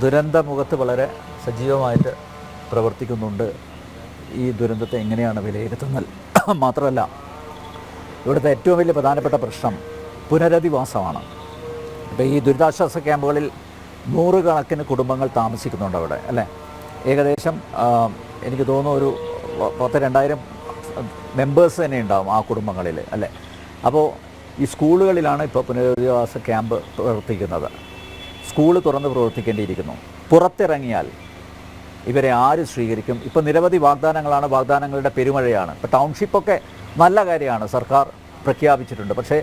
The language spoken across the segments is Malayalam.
ദുരന്തമുഖത്ത് വളരെ സജീവമായിട്ട് പ്രവർത്തിക്കുന്നുണ്ട്. ഈ ദുരന്തത്തെ എങ്ങനെയാണ് വിലയിരുത്തുന്നത്? മാത്രമല്ല ഇവിടുത്തെ ഏറ്റവും വലിയ പ്രധാനപ്പെട്ട പ്രശ്നം പുനരധിവാസമാണ്. ഇപ്പോൾ ഈ ദുരിതാശ്വാസ ക്യാമ്പുകളിൽ നൂറുകണക്കിന് കുടുംബങ്ങൾ താമസിക്കുന്നുണ്ട് അവിടെ അല്ലേ? ഏകദേശം എനിക്ക് തോന്നുന്നു ഒരു പത്ത് രണ്ടായിരം മെമ്പേഴ്സ് തന്നെ ഉണ്ടാവും ആ കുടുംബങ്ങളിൽ അല്ലേ? അപ്പോൾ ഈ സ്കൂളുകളിലാണ് ഇപ്പോൾ പുനരധിവാസ ക്യാമ്പ് പ്രവർത്തിക്കുന്നത്. സ്കൂൾ തുറന്ന് പ്രവർത്തിക്കേണ്ടിയിരിക്കുന്നു. പുറത്തിറങ്ങിയാൽ ഇവരെ ആര് സ്വീകരിക്കും? ഇപ്പോൾ നിരവധി വാഗ്ദാനങ്ങളാണ് വാഗ്ദാനങ്ങളുടെ പെരുമഴയാണ്. ഇപ്പോൾ ടൗൺഷിപ്പൊക്കെ നല്ല കാര്യമാണ് സർക്കാർ പ്രഖ്യാപിച്ചിട്ടുണ്ട്. പക്ഷേ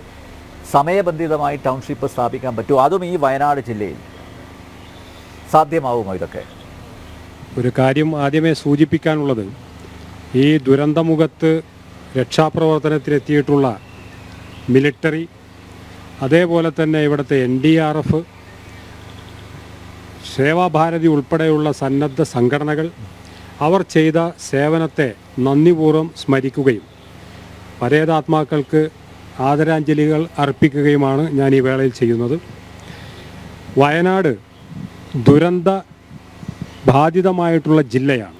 സമയബന്ധിതമായി ടൗൺഷിപ്പ് സ്ഥാപിക്കാൻ പറ്റുമോ അതും ഈ വയനാട് ജില്ലയിൽ. സാധ്യമാവുമോ ഇതൊക്കെ? ഒരു കാര്യം ആദ്യമേ സൂചിപ്പിക്കാനുള്ളത് ഈ ദുരന്തമുഖത്ത് രക്ഷാപ്രവർത്തനത്തിനെത്തിയിട്ടുള്ള മിലിറ്ററി അതേപോലെ തന്നെ ഇവിടുത്തെ N D R F Sevabharathi ഉൾപ്പെടെയുള്ള സന്നദ്ധ സംഘടനകൾ അവർ ചെയ്ത സേവനത്തെ നന്ദിപൂർവം സ്മരിക്കുകയും പരേതാത്മാക്കൾക്ക് ആദരാഞ്ജലികൾ അർപ്പിക്കുകയുമാണ് ഞാൻ ഈ വേളയിൽ ചെയ്യുന്നത്. വയനാട് ദുരന്ത ബാധിതമായിട്ടുള്ള ജില്ലയാണ്.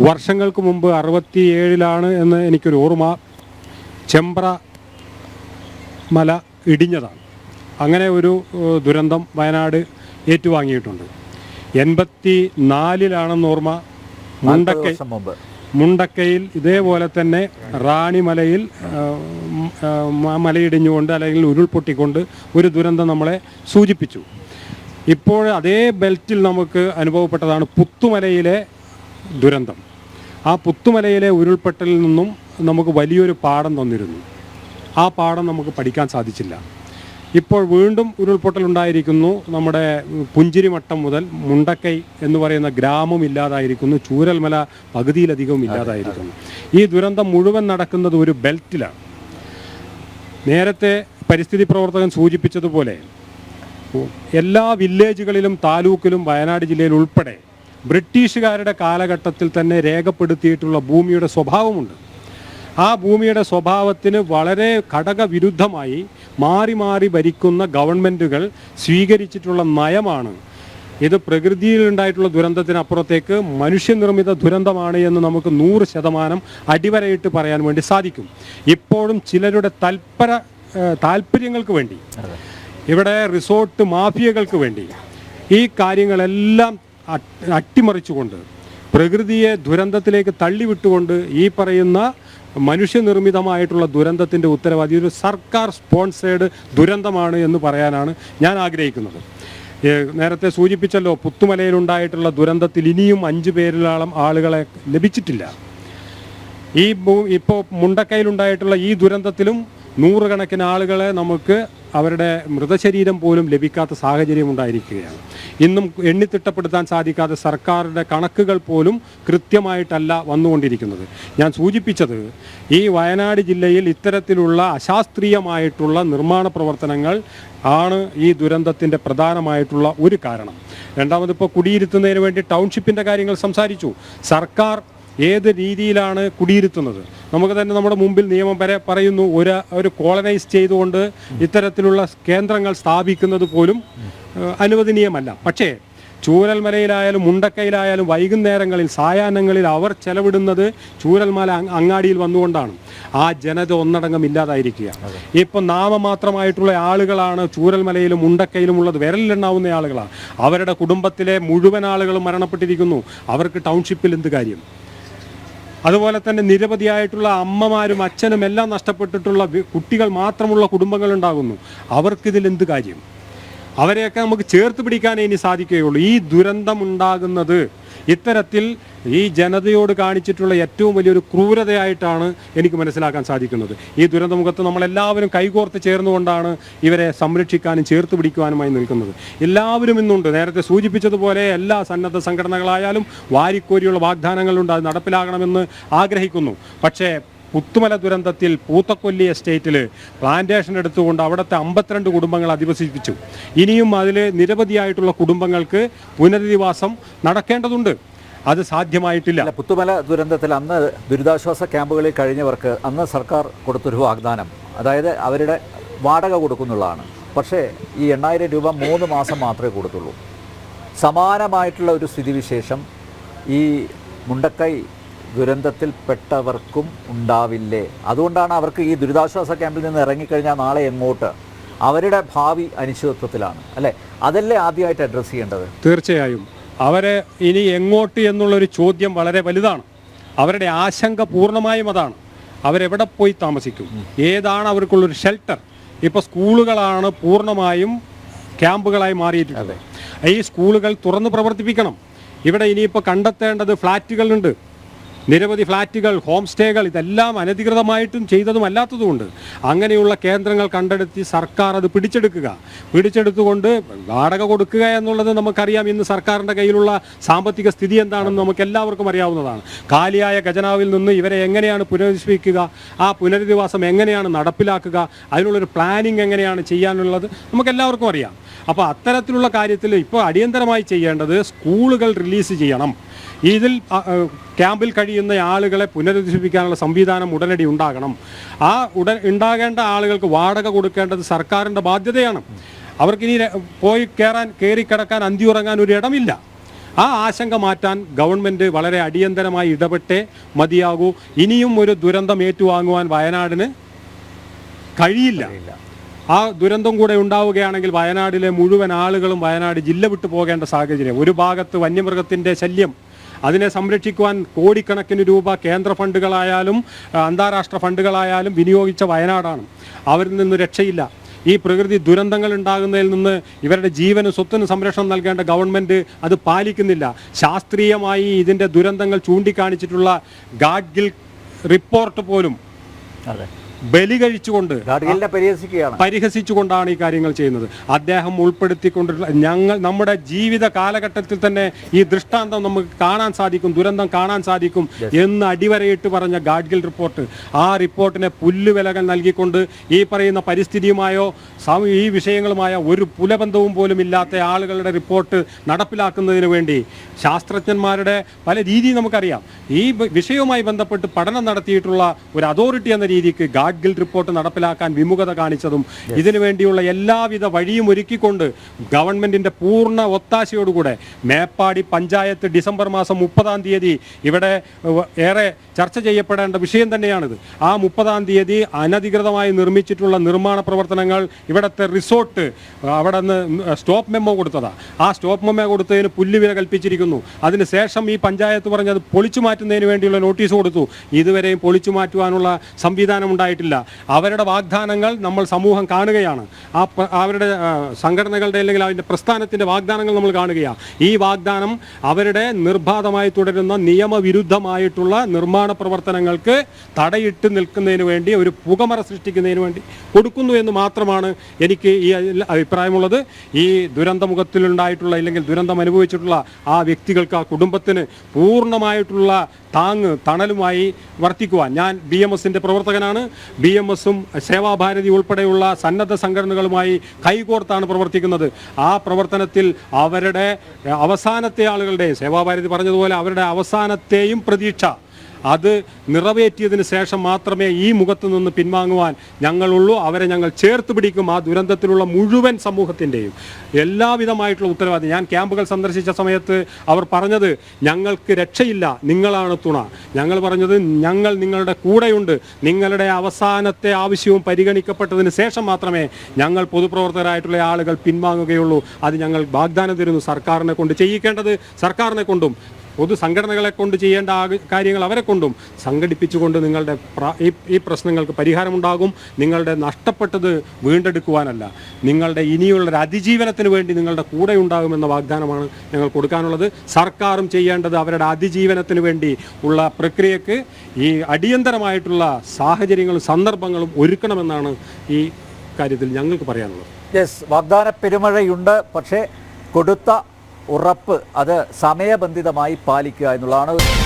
വർഷങ്ങൾക്ക് മുമ്പ് അറുപത്തിയേഴിലാണ് എന്ന് എനിക്കൊരു ഓർമ്മ ചെമ്പ്ര മല ഇടിഞ്ഞതാണ്. അങ്ങനെ ഒരു ദുരന്തം വയനാട് ഏറ്റുവാങ്ങിയിട്ടുണ്ട്. എൺപത്തി നാലിലാണെന്ന് ഓർമ്മ മുണ്ടക്കൈ മുണ്ടക്കയിൽ ഇതേപോലെ തന്നെ റാണിമലയിൽ മലയിടിഞ്ഞുകൊണ്ട് അല്ലെങ്കിൽ ഉരുൾപൊട്ടിക്കൊണ്ട് ഒരു ദുരന്തം നമ്മളെ സൂചിപ്പിച്ചു. ഇപ്പോൾ അതേ ബെൽറ്റിൽ നമുക്ക് അനുഭവപ്പെട്ടതാണ് പുത്തുമലയിലെ ദുരന്തം. ആ പുത്തുമലയിലെ ഉരുൾപൊട്ടലിൽ നിന്നും നമുക്ക് വലിയൊരു പാഠം തന്നിരുന്നു. ആ പാഠം നമുക്ക് പഠിക്കാൻ സാധിച്ചില്ല. ഇപ്പോൾ വീണ്ടും ഉരുൾപൊട്ടൽ ഉണ്ടായിരിക്കുന്നു നമ്മുടെ പുഞ്ചിരിമട്ടം മുതൽ മുണ്ടക്കൈ എന്ന് പറയുന്ന ഗ്രാമം ഇല്ലാതായിരിക്കുന്നു. ചൂരൽമല പകുതിയിലധികവും ഇല്ലാതായിരിക്കുന്നു. ഈ ദുരന്തം മുഴുവൻ നടക്കുന്നത് ഒരു ബെൽറ്റിലാണ്. നേരത്തെ പരിസ്ഥിതി പ്രവർത്തകൻ സൂചിപ്പിച്ചതുപോലെ എല്ലാ വില്ലേജുകളിലും താലൂക്കിലും വയനാട് ജില്ലയിൽ ഉൾപ്പെടെ ബ്രിട്ടീഷുകാരുടെ കാലഘട്ടത്തിൽ തന്നെ രേഖപ്പെടുത്തിയിട്ടുള്ള ഭൂമിയുടെ സ്വഭാവമുണ്ട്. ആ ഭൂമിയുടെ സ്വഭാവത്തിന് വളരെ ഘടകവിരുദ്ധമായി മാറി മാറി ഭരിക്കുന്ന ഗവൺമെന്റുകൾ സ്വീകരിച്ചിട്ടുള്ള നയമാണ്. ഇത് പ്രകൃതിയിൽ ഉണ്ടായിട്ടുള്ള ദുരന്തത്തിനപ്പുറത്തേക്ക് മനുഷ്യനിർമ്മിത ദുരന്തമാണ് എന്ന് നമുക്ക് നൂറ് ശതമാനം അടിവരയിട്ട് പറയാൻ വേണ്ടി സാധിക്കും. ഇപ്പോഴും ചിലരുടെ തൽപര താല്പര്യങ്ങൾക്ക് വേണ്ടി ഇവിടെ റിസോർട്ട് മാഫിയകൾക്ക് വേണ്ടി ഈ കാര്യങ്ങളെല്ലാം അട്ടിമറിച്ചുകൊണ്ട് പ്രകൃതിയെ ദുരന്തത്തിലേക്ക് തള്ളിവിട്ടുകൊണ്ട് ഈ പറയുന്ന മനുഷ്യനിർമ്മിതമായിട്ടുള്ള ദുരന്തത്തിന്റെ ഉത്തരവാദി. ഒരു സർക്കാർ സ്പോൺസേഡ് ദുരന്തമാണ് എന്ന് പറയാനാണ് ഞാൻ ആഗ്രഹിക്കുന്നത്. നേരത്തെ സൂചിപ്പിച്ചല്ലോ പുത്തുമലയിലുണ്ടായിട്ടുള്ള ദുരന്തത്തിൽ ഇനിയും അഞ്ച് പേരിലോളം ആളുകളെ ലഭിച്ചിട്ടില്ല. ഈ ഇപ്പോൾ മുണ്ടക്കൈയിലുണ്ടായിട്ടുള്ള ഈ ദുരന്തത്തിലും നൂറുകണക്കിന് ആളുകളെ നമുക്ക് അവരുടെ മൃതശരീരം പോലും ലഭിക്കാത്ത സാഹചര്യം ഉണ്ടായിരിക്കുകയാണ്. ഇന്നും എണ്ണിത്തിട്ടപ്പെടുത്താൻ സാധിക്കാത്ത സർക്കാരിന്റെ കണക്കുകൾ പോലും കൃത്യമായിട്ടല്ല വന്നുകൊണ്ടിരിക്കുന്നത്. ഞാൻ സൂചിപ്പിച്ചത് ഈ വയനാട് ജില്ലയിൽ ഇത്തരത്തിലുള്ള അശാസ്ത്രീയമായിട്ടുള്ള നിർമ്മാണ പ്രവർത്തനങ്ങൾ ആണ് ഈ ദുരന്തത്തിന്റെ പ്രധാനമായിട്ടുള്ള ഒരു കാരണം. രണ്ടാമത് ഇപ്പോൾ കുടിയിരുത്തുന്നതിന് വേണ്ടി ടൗൺഷിപ്പിന്റെ കാര്യങ്ങൾ സംസാരിച്ചു. സർക്കാർ ഏത് രീതിയിലാണ് കുടിയിരുത്തുന്നത്? നമുക്ക് തന്നെ നമ്മുടെ മുമ്പിൽ നിയമം വരെ പറയുന്നു ഒരു ഒരു കോളനൈസ് ചെയ്തുകൊണ്ട് ഇത്തരത്തിലുള്ള കേന്ദ്രങ്ങൾ സ്ഥാപിക്കുന്നത് പോലും അനുവദനീയമല്ല. പക്ഷേ ചൂരൽമലയിലായാലും മുണ്ടക്കയിലായാലും വൈകുന്നേരങ്ങളിൽ സായാഹ്നങ്ങളിൽ അവർ ചെലവിടുന്നത് ചൂരൽമല അങ്ങാടിയിൽ വന്നുകൊണ്ടാണ്. ആ ജനത ഒന്നടങ്കം ഇല്ലാതായിരിക്കുക. ഇപ്പം നാമമാത്രമായിട്ടുള്ള ആളുകളാണ് ചൂരൽമലയിലും മുണ്ടക്കയിലും ഉള്ളത്. വിരലിലെണ്ണാവുന്ന ആളുകളാണ് അവരുടെ കുടുംബത്തിലെ മുഴുവൻ ആളുകളും മരണപ്പെട്ടിരിക്കുന്നു. അവർക്ക് ടൗൺഷിപ്പിൽ എന്ത് കാര്യം? അതുപോലെ തന്നെ നിരവധിയായിട്ടുള്ള അമ്മമാരും അച്ഛനും എല്ലാം നഷ്ടപ്പെട്ടിട്ടുള്ള കുട്ടികൾ മാത്രമുള്ള കുടുംബങ്ങൾ ഉണ്ടാകുന്നു അവർക്കിതിൽ എന്ത് കാര്യം? അവരെയൊക്കെ നമുക്ക് ചേർത്ത് പിടിക്കാനേ ഇനി സാധിക്കുകയുള്ളൂ. ഈ ദുരന്തം ഉണ്ടാകുന്നത് ഇത്തരത്തിൽ ഈ ജനതയോട് കാണിച്ചിട്ടുള്ള ഏറ്റവും വലിയൊരു ക്രൂരതയായിട്ടാണ് എനിക്ക് മനസ്സിലാക്കാൻ സാധിക്കുന്നത്. ഈ ദുരന്തമുഖത്ത് നമ്മളെല്ലാവരും കൈകോർത്ത് ചേർന്നുകൊണ്ടാണ് ഇവരെ സംരക്ഷിക്കാനും ചേർത്ത് പിടിക്കുവാനുമായി നിൽക്കുന്നത്. എല്ലാവരും ഇന്നുണ്ട്. നേരത്തെ സൂചിപ്പിച്ചതുപോലെ എല്ലാ സന്നദ്ധ സംഘടനകളായാലും വാരിക്കോരിയുള്ള വാഗ്ദാനങ്ങളുണ്ട്. അത് നടപ്പിലാകണമെന്ന് ആഗ്രഹിക്കുന്നു. പക്ഷേ പുത്തുമല ദുരന്തത്തിൽ പൂത്തക്കൊല്ലി എസ്റ്റേറ്റിൽ പ്ലാന്റേഷൻ എടുത്തുകൊണ്ട് അവിടുത്തെ അമ്പത്തിരണ്ട് കുടുംബങ്ങൾ അധിവസിപ്പിച്ചു. ഇനിയും അതിൽ നിരവധിയായിട്ടുള്ള കുടുംബങ്ങൾക്ക് പുനരധിവാസം നടക്കേണ്ടതുണ്ട്. അത് സാധ്യമായിട്ടില്ല. പുത്തുമല ദുരന്തത്തിൽ അന്ന് ദുരിതാശ്വാസ ക്യാമ്പുകളിൽ കഴിഞ്ഞവർക്ക് അന്ന് സർക്കാർ കൊടുത്തൊരു വാഗ്ദാനം. അതായത് അവരുടെ വാടക കൊടുക്കുന്നുള്ളതാണ്. പക്ഷേ ഈ എണ്ണായിരം രൂപ മൂന്ന് മാസം മാത്രമേ കൊടുത്തുള്ളൂ. സമാനമായിട്ടുള്ള ഒരു സ്ഥിതിവിശേഷം ഈ മുണ്ടക്കൈ ദുരന്തത്തിൽപ്പെട്ടവർക്കും ഉണ്ടാവില്ലേ? അതുകൊണ്ടാണ് അവർക്ക് ഈ ദുരിതാശ്വാസ ക്യാമ്പിൽ നിന്ന് ഇറങ്ങിക്കഴിഞ്ഞാൽ നാളെ എങ്ങോട്ട്? അവരുടെ ഭാവി അനിശ്ചിതത്വത്തിലാണ് അല്ലേ? അതല്ലേ ആദ്യമായിട്ട് അഡ്രസ്സ് ചെയ്യേണ്ടത്? തീർച്ചയായും. അവരെ ഇനി എങ്ങോട്ട് എന്നുള്ളൊരു ചോദ്യം വളരെ വലുതാണ്. അവരുടെ ആശങ്ക പൂർണമായും അതാണ്. അവരെവിടെ പോയി താമസിക്കും? ഏതാണ് അവർക്കുള്ളൊരു ഷെൽട്ടർ ഇപ്പോൾ സ്കൂളുകളാണ് പൂർണമായും ക്യാമ്പുകളായി മാറിയിട്ടുള്ളത്. ഈ സ്കൂളുകൾ തുറന്ന് പ്രവർത്തിപ്പിക്കണം. ഇവിടെ ഇനിയിപ്പോൾ കണ്ടെത്തേണ്ടത് ഫ്ലാറ്റുകളുണ്ട്. നിരവധി ഫ്ളാറ്റുകൾ ഹോം സ്റ്റേകൾ ഇതെല്ലാം അനധികൃതമായിട്ടും ചെയ്തതും അല്ലാത്തതുമുണ്ട് അങ്ങനെയുള്ള കേന്ദ്രങ്ങൾ കണ്ടെടുത്തി സർക്കാർ അത് പിടിച്ചെടുക്കുക. പിടിച്ചെടുത്തുകൊണ്ട് വാടക കൊടുക്കുക എന്നുള്ളത് നമുക്കറിയാം. ഇന്ന് സർക്കാരിന്റെ കയ്യിലുള്ള സാമ്പത്തിക സ്ഥിതി എന്താണെന്ന് നമുക്ക് എല്ലാവർക്കും അറിയാവുന്നതാണ്. കാലിയായ ഖജനാവിൽ നിന്ന് ഇവരെ എങ്ങനെയാണ് പുനരധിവസിപ്പിക്കുക ആ പുനരധിവാസം എങ്ങനെയാണ് നടപ്പിലാക്കുക? അതിനുള്ളൊരു പ്ലാനിങ് എങ്ങനെയാണ് ചെയ്യാനുള്ളത് നമുക്ക് എല്ലാവർക്കും അറിയാം. അപ്പോൾ അത്തരത്തിലുള്ള കാര്യത്തിൽ ഇപ്പോൾ അടിയന്തരമായി ചെയ്യേണ്ടത് സ്കൂളുകൾ റിലീസ് ചെയ്യണം. ഇതിൽ ക്യാമ്പിൽ കഴിയുന്ന ആളുകളെ പുനരധിവസിപ്പിക്കാനുള്ള സംവിധാനം ഉടനടി ഉണ്ടാകണം. ആ ഉടൻ ഉണ്ടാകേണ്ട ആളുകൾക്ക് വാടക കൊടുക്കേണ്ടത് സർക്കാരിന്റെ ബാധ്യതയാണ്. അവർക്കിനി പോയി കയറാൻ കയറി കിടക്കാൻ അന്തിയുറങ്ങാൻ ഒരു ഇടമില്ല. ആ ആശങ്ക മാറ്റാൻ ഗവൺമെന്റ് വളരെ അടിയന്തരമായി ഇടപെട്ടേ മതിയാകൂ. ഇനിയും ഒരു ദുരന്തം ഏറ്റുവാങ്ങുവാൻ വയനാടിന് കഴിയില്ല. ആ ദുരന്തം കൂടെ ഉണ്ടാവുകയാണെങ്കിൽ വയനാടിലെ മുഴുവൻ ആളുകളും വയനാട് ജില്ല വിട്ടു പോകേണ്ട സാഹചര്യം. ഒരു ഭാഗത്ത് വന്യമൃഗത്തിന്റെ ശല്യം അതിനെ സംരക്ഷിക്കുവാൻ കോടിക്കണക്കിന് രൂപ കേന്ദ്ര ഫണ്ടുകളായാലും അന്താരാഷ്ട്ര ഫണ്ടുകളായാലും വിനിയോഗിച്ച വയനാടാണ്. അവരിൽ നിന്ന് രക്ഷയില്ല. ഈ പ്രകൃതി ദുരന്തങ്ങൾ ഉണ്ടാകുന്നതിൽ നിന്ന് ഇവരുടെ ജീവനും സ്വത്തിനും സംരക്ഷണം നൽകേണ്ട ഗവൺമെന്റ് അത് പാലിക്കുന്നില്ല. ശാസ്ത്രീയമായി ഇതിന്റെ ദുരന്തങ്ങൾ ചൂണ്ടിക്കാണിച്ചിട്ടുള്ള ഗാഡ്ഗിൽ റിപ്പോർട്ട് പോലും അതെ. ബലി കഴിച്ചുകൊണ്ട് പരിഹസിച്ചുകൊണ്ടാണ് ഈ കാര്യങ്ങൾ ചെയ്യുന്നത്. അദ്ദേഹം ഉൾപ്പെടുത്തിക്കൊണ്ടിട്ടുള്ള ഞങ്ങൾ നമ്മുടെ ജീവിത കാലഘട്ടത്തിൽ തന്നെ ഈ ദൃഷ്ടാന്തം നമുക്ക് കാണാൻ സാധിക്കും ദുരന്തം കാണാൻ സാധിക്കും എന്ന് അടിവരയിട്ട് പറഞ്ഞ ഗാഡ്ഗിൽ റിപ്പോർട്ട്. ആ റിപ്പോർട്ടിനെ പുല്ലുവിലകൾ നൽകിക്കൊണ്ട് ഈ പറയുന്ന പരിസ്ഥിതിയുമായോ ഈ വിഷയങ്ങളുമായോ ഒരു പുലബന്ധവും പോലും ഇല്ലാത്ത ആളുകളുടെ റിപ്പോർട്ട് നടപ്പിലാക്കുന്നതിന് വേണ്ടി ശാസ്ത്രജ്ഞന്മാരുടെ പല രീതി നമുക്കറിയാം. ഈ വിഷയവുമായി ബന്ധപ്പെട്ട് പഠനം നടത്തിയിട്ടുള്ള ഒരു അതോറിറ്റി എന്ന രീതിക്ക് ഗാഡ്ഗിൽ റിപ്പോർട്ട് നടപ്പിലാക്കാൻ വിമുഖത കാണിച്ചതും ഇതിനുവേണ്ടിയുള്ള എല്ലാവിധ വഴിയും ഒരുക്കിക്കൊണ്ട് ഗവൺമെന്റിന്റെ പൂർണ ഒത്താശയോടുകൂടെ മേപ്പാടി പഞ്ചായത്ത് ഡിസംബർ മാസം മുപ്പതാം തീയതി ഇവിടെ ഏറെ ചർച്ച ചെയ്യപ്പെടേണ്ട വിഷയം തന്നെയാണിത്. ആ മുപ്പതാം തീയതി അനധികൃതമായി നിർമ്മിച്ചിട്ടുള്ള നിർമ്മാണ പ്രവർത്തനങ്ങൾ ഇവിടുത്തെ റിസോർട്ട് അവിടെ നിന്ന് സ്റ്റോപ്പ് മെമ്മോ കൊടുത്തതാ. ആ സ്റ്റോപ്പ് മെമ്മോ കൊടുത്തതിന് പുല്ലുവില കൽപ്പിച്ചിരിക്കുന്നു. അതിനുശേഷം ഈ പഞ്ചായത്ത് പറഞ്ഞത് പൊളിച്ചു മാറ്റുന്നതിന് വേണ്ടിയുള്ള നോട്ടീസ് കൊടുത്തു. ഇതുവരെയും പൊളിച്ചു മാറ്റുവാനുള്ള സംവിധാനം ഉണ്ടായിട്ടില്ല. അവരുടെ വാഗ്ദാനങ്ങൾ നമ്മൾ സമൂഹം കാണുകയാണ്. ആ അവരുടെ സംഘടനകളുടെ അല്ലെങ്കിൽ അതിന്റെ പ്രസ്ഥാനത്തിന്റെ വാഗ്ദാനങ്ങൾ നമ്മൾ കാണുകയാണ് ഈ വാഗ്ദാനം അവരുടെ നിർബാധമായി തുടരുന്ന നിയമവിരുദ്ധമായിട്ടുള്ള നിർമ്മാണ പ്രവർത്തനങ്ങൾക്ക് തടയിട്ട് നിൽക്കുന്നതിന് വേണ്ടി ഒരു പുകമറ സൃഷ്ടിക്കുന്നതിന് വേണ്ടി കൊടുക്കുന്നു എന്ന് മാത്രമാണ് എനിക്ക് ഈ അഭിപ്രായമുള്ളത്. ഈ ദുരന്തമുഖത്തിലുണ്ടായിട്ടുള്ള അല്ലെങ്കിൽ ദുരന്തം അനുഭവിച്ചിട്ടുള്ള ആ വ്യക്തികൾക്ക് ആ കുടുംബത്തിന് പൂർണമായിട്ടുള്ള താങ്ങ് തണലുമായി വർത്തിക്കുവാൻ. ഞാൻ ബി എം എസിന്റെ പ്രവർത്തകനാണ്. ബി എം എസും സേവാഭാരതി ഉൾപ്പെടെയുള്ള സന്നദ്ധ സംഘടനകളുമായി കൈകോർത്താണ് പ്രവർത്തിക്കുന്നത്. ആ പ്രവർത്തനത്തിൽ അവരുടെ അവസാനത്തെ ആളുകളുടെ സേവാഭാരതി പറഞ്ഞതുപോലെ അവരുടെ അവസാനത്തെയും പ്രതീക്ഷ അത് നിറവേറ്റിയതിന് ശേഷം മാത്രമേ ഈ മുഖത്ത് നിന്ന് പിൻവാങ്ങുവാൻ ഞങ്ങളുള്ളൂ. അവരെ ഞങ്ങൾ ചേർത്ത് പിടിക്കും ആ ദുരന്തത്തിലുള്ള മുഴുവൻ സമൂഹത്തിന്റെയും എല്ലാവിധമായിട്ടുള്ള ഉത്തരവാദിത്വം ഞാൻ ക്യാമ്പുകൾ സന്ദർശിച്ച സമയത്ത് അവർ പറഞ്ഞത് ഞങ്ങൾക്ക് രക്ഷയില്ല നിങ്ങളാണ് തുണ. ഞങ്ങൾ പറഞ്ഞത് ഞങ്ങൾ നിങ്ങളുടെ കൂടെയുണ്ട്. നിങ്ങളുടെ അവസാനത്തെ ആവശ്യവും പരിഗണിക്കപ്പെട്ടതിന് ശേഷം മാത്രമേ ഞങ്ങൾ പൊതുപ്രവർത്തകരായിട്ടുള്ള ആളുകൾ പിൻവാങ്ങുകയുള്ളൂ. അത് ഞങ്ങൾ വാഗ്ദാനം തരുന്നു സർക്കാരിനെ കൊണ്ട് ചെയ്യിക്കേണ്ടത് സർക്കാരിനെ കൊണ്ടും പൊതു സംഘടനകളെ കൊണ്ട് ചെയ്യേണ്ട കാര്യങ്ങൾ അവരെ കൊണ്ടും സംഘടിപ്പിച്ചുകൊണ്ട് നിങ്ങളുടെ ഈ പ്രശ്നങ്ങൾക്ക് പരിഹാരമുണ്ടാകും. നിങ്ങളുടെ നഷ്ടപ്പെട്ടത് വീണ്ടെടുക്കുവാനല്ല. നിങ്ങളുടെ ഇനിയുള്ള അതിജീവനത്തിന് വേണ്ടി നിങ്ങളുടെ കൂടെ ഉണ്ടാകുമെന്ന വാഗ്ദാനമാണ് ഞങ്ങൾ കൊടുക്കാനുള്ളത്. സർക്കാരും ചെയ്യേണ്ടത് അവരുടെ അതിജീവനത്തിന് വേണ്ടി ഉള്ള പ്രക്രിയക്ക് ഈ അടിയന്തരമായിട്ടുള്ള സാഹചര്യങ്ങളും സന്ദർഭങ്ങളും ഒരുക്കണമെന്നാണ് ഈ കാര്യത്തിൽ ഞങ്ങൾക്ക് പറയാനുള്ളത്. യെസ് വാഗ്ദാന പെരുമഴയുണ്ട്. പക്ഷേ കൊടുത്ത ഉറപ്പ് അത് സമയബന്ധിതമായി പാലിക്കുക എന്നുള്ളതാണ്